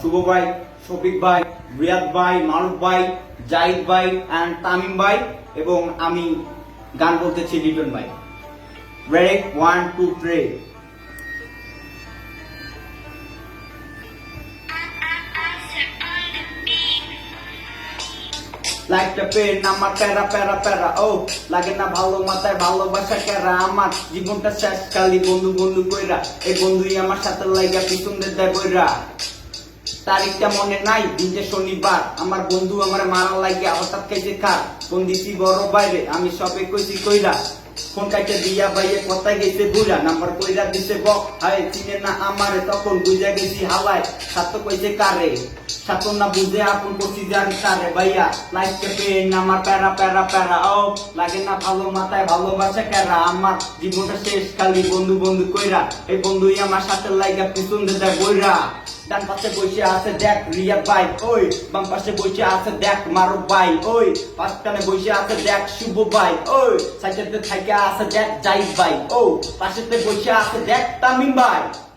শুভ ভাই শফিক ভাই রিয়াদ ভাই মারুফ ভাই জাহিদ ভাই অ্যান্ড তামিম ভাই এবং আমি গান বলতেছি লিটন ভাই। রেডি ওয়ান টু থ্রি লাইফটা পেন আমার প্যারা প্যারা প্যারা ও লাগে না ভালো মাথায় ভালোবাসা কেরা আমার জীবনটা শেষ কালি বন্ধু বন্ধু কইরা। এই বন্ধুই আমার সাথে লাগা পিছন দেয় বইরা তারিখটা মনে নাই দিনটা শনিবার। আমার বন্ধু আমার মারা লাগিয়া হঠাৎ খাইছে খা কোন দিছি, বড় বাইরে আমি সবে কইছি, কইরা। ফোন দিয়া গেছে নাম্বার দিছে, বক, হায়, চিনে না আমারে, তখন বুঝা গেছি সাত কইছে, কারে? না বুঝে আপন করছি ভাইয়া। লাইফ কে আমার প্যারা প্যারা প্যারা, ও। লাগে না ভালো মাথায় ভালোবাসা, কেরা? আমার জীবনটা শেষ, খালি বন্ধু বন্ধু কইরা। এই বন্ধুই আমার সাথে লাইগা পিছন দিয়ে বইরা। ডান পাশে বসে আছে, দেখ রিয়া ভাই, ওই। বাম পাশে বসে আছে, দেখ মারো ভাই, ওই। পাঁচখানে বসে আছে, দেখ শুভ ভাই, ওই। সাইডেতে থাইকা আছে, দেখ জাইদ ভাই, ও। পাশেতে বসে আছে, দেখ তামিম ভাই।